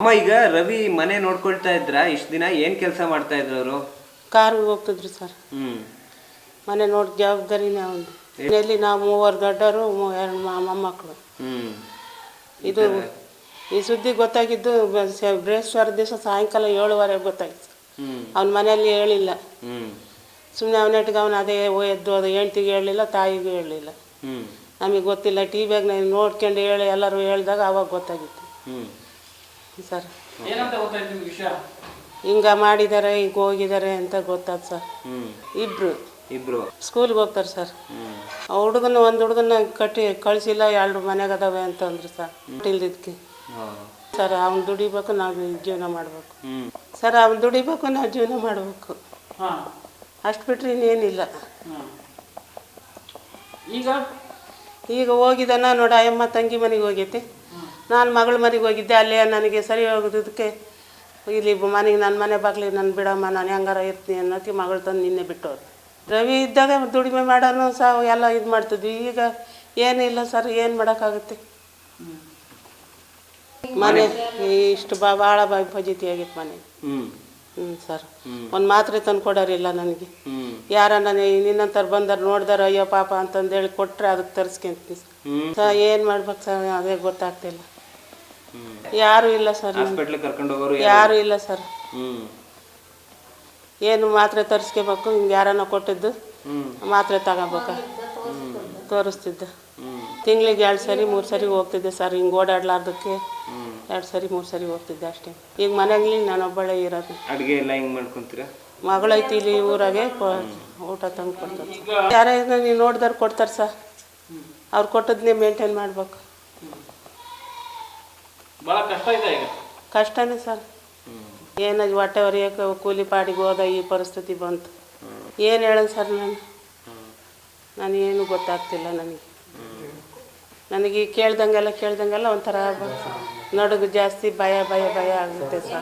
ಅಮ್ಮ ಈಗ ರವಿ ಮನೆ ನೋಡ್ಕೊಳ್ತಾ ಇದ್ರ ಇಷ್ಟ ದಿನ ಏನ್ ಕೆಲಸ ಮಾಡ್ತಾ ಇದ್ರು ಅವರು ಕಾರು ಹೋಗ್ತಿದ್ರು ಸರ್. ಹ್ಮ್. ಮನೆ ನೋಡಿ ಜವಾಬ್ದಾರಿನೇ ಒಂದು ಮನೆಯಲ್ಲಿ ನಾವು ಮೂವರು ಗಡ್ಡರು ಮೂ- ಎರಡು ಮ- ಮೊಮ್ಮಕ್ಕಳು ಹ್ಮ್. ಇದು ಈ ಸುದ್ದಿ ಗೊತ್ತಾಗಿದ್ದು ಬ- ಸ- ದಿವಸ ಸಾಯಂಕಾಲ ಏಳುವರೆ ಗೊತ್ತಾಗಿತ್ತು ಹ್ಮ್. ಅವ್ನ ಮನೆಯಲ್ಲಿ ಹೇಳಿಲ್ಲ. ಹ್ಮ್. ಸುಮ್ಮನೆ ಅವನಟ್ಟಿಗೆ ಅವನು ಅದೇ ಓ ಎದ್ದು ಅದು ಹೆಂಡ್ತಿಗೆ ಹೇಳಲಿಲ್ಲ ತಾಯಿಗೂ ಹೇಳಲಿಲ್ಲ. ಹ್ಮ್. ನಮಗೆ ಗೊತ್ತಿಲ್ಲ ಟಿ ವಿಯಾಗ ನೋಡ್ಕೊಂಡು ಹೇಳಿ ಎಲ್ಲರೂ ಹೇಳಿದಾಗ ಅವಾಗ ಗೊತ್ತಾಗಿತ್ತು. ಹ್ಮ್. ಸರ್. ಏನಂತ ಗೊತ್ತಾಯ್ತು ನಿಮ್ಗೆ ವಿಷಯ? ಹಿಂಗ ಮಾಡಿದ್ದಾರೆ ಈಗ ಹೋಗಿದ್ದಾರೆ ಅಂತ ಗೊತ್ತಾಯ್ತು ಸರ್. ಇಬ್ರು. ಇಬ್ರು. ಸ್ಕೂಲ್ಗೆ ಹೋಗ್ತಾರೆ ಸರ್. ಆ ಹುಡುಗನ ಒಂದು ಹುಡುಗನ ಕಟ್ಟಿ ಕಳಿಸಿಲ್ಲ ಎರಡು ಮನೆಗೆ ಅದಾವೆ ಅಂತಂದ್ರು ಸರ್. ಇಲ್ದಿದ್ಕೆ. ಸರ್ ಅವ್ನು ದುಡಿಬೇಕು ನಾವು ಜೀವನ ಮಾಡಬೇಕು. ಸರ್ ಅವ್ನು ದುಡಿಬೇಕು ನಾವು ಜೀವನ ಮಾಡಬೇಕು. ಅಷ್ಟು ಬಿಟ್ರೆ ಇನ್ನೇನಿಲ್ಲ. ಈಗ? ಈಗ ಹೋಗಿದ್ದಾನ ನೋಡ ಅಯ್ಯಮ್ಮ ತಂಗಿ ಮನೆಗೆ ಹೋಗೈತಿ. ನಾನು ಮಗಳ ಮನೆಗೆ ಹೋಗಿದ್ದೆ ಅಲ್ಲೇ ನನಗೆ ಸರಿ ಹೋಗೋದಕ್ಕೆ. ಇಲ್ಲಿ ಮನೆಗೆ ನನ್ನ ಮನೆ ಬಾಗ್ಲಿಗೆ ನಾನು ಬಿಡಮ್ಮ ನಾನು ಹೆಂಗಾರ ಇರ್ತೀನಿ ಅನ್ನೋತಿ ಮಗಳು ತಂದು ನಿನ್ನೆ ಬಿಟ್ಟವ್ರು. ರವಿ ಇದ್ದಾಗ ದುಡಿಮೆ ಮಾಡೋನು ಸಹ ಎಲ್ಲ ಇದು ಮಾಡ್ತಿದ್ವಿ. ಈಗ ಏನಿಲ್ಲ ಸರ್ ಏನು ಮಾಡೋಕ್ಕಾಗುತ್ತೆ? ಮನೆ ಇಷ್ಟು ಬಾ ಭಾಳ ಭಜಿತಿ ಆಗೈತೆ ಮನೆ. ಹ್ಮ್. ಹ್ಞೂ ಸರ್. ಒಂದು ಮಾತ್ರೆ ತಂದು ಕೊಡೋರಿಲ್ಲ ನನಗೆ. ಯಾರ ನಾನು ನಿನ್ನಂತರ ಬಂದಾರ ನೋಡ್ದಾರ ಅಯ್ಯೋ ಪಾಪ ಅಂತಂದೇಳಿ ಕೊಟ್ಟರೆ ಅದಕ್ಕೆ ತರಿಸ್ಕೊಂತೀನಿ ಸರ್. ಸರ್ ಏನು ಮಾಡ್ಬೇಕು ಸರ್? ಅದೇ ಗೊತ್ತಾಗ್ತಿಲ್ಲ. ಯಾರೂ ಇಲ್ಲ ಸರ್ ಯಾರು ಕರ್ಕೊಂಡು ಹೋಗೋರು ಯಾರೂ? ಇಲ್ಲ ಸರ್. ಹ್ಮ್. ಏನು ಮಾತ್ರೆ ತರಿಸ್ಕೋಬೇಕು ಹಿಂಗೆ ಯಾರನ್ನ ಕೊಟ್ಟಿದ್ದು ಮಾತ್ರೆ ತಗೋಬೇಕ. ತೋರಿಸ್ತಿದ್ದೆ. ತಿಂಗಳಿಗೆ ಎರಡು ಸರಿ ಮೂರು ಸರಿ ಹೋಗ್ತಿದ್ದೆ ಸರ್. ಹಿಂಗೆ ಓಡಾಡ್ಲಾರ್ದಕ್ಕೆ ಎರಡು ಸರಿ ಮೂರು ಸರಿ ಹೋಗ್ತಿದ್ದೆ ಅಷ್ಟೇ. ಈಗ ಮನೆಯಲ್ಲಿ ನಾನು ಒಬ್ಬಳೇ ಇರೋದು. ಅಡುಗೆ ಎಲ್ಲ ಹಿಂಗೆ ಮಾಡ್ಕೊಂತೀರಾ? ಮಗಳೈತಿ ಇಲ್ಲಿ ಊರಾಗೆ ಊಟ ತಂದು ಕೊಡ್ತಾರೆ ಯಾರೇ ನೀವು ನೋಡಿದಾರೆ ಕೊಡ್ತಾರೆ ಸರ್. ಅವ್ರು ಕೊಟ್ಟದನ್ನೇ ಮೇಂಟೈನ್ ಮಾಡ್ಬೇಕು. ಭಾಳ ಕಷ್ಟ ಇದೆ ಕಷ್ಟನೇ ಸರ್. ಏನು ಹೊಟ್ಟೆ ಹೊರಿಯೋಕೆ ಕೂಲಿ ಪಾಡಿಗೆ ಹೋದ ಈ ಪರಿಸ್ಥಿತಿ ಬಂತು. ಏನು ಹೇಳೋದು ಸರ್ ನಾನು? ನನಗೇನು ಗೊತ್ತಾಗ್ತಿಲ್ಲ ನನಗೆ. ನನಗೆ ಕೇಳ್ದಂಗೆಲ್ಲ ಕೇಳ್ದಂಗೆಲ್ಲ ಒಂಥರ ನಡುಗು ಜಾಸ್ತಿ ಭಯ ಭಯ ಭಯ ಆಗುತ್ತೆ ಸರ್.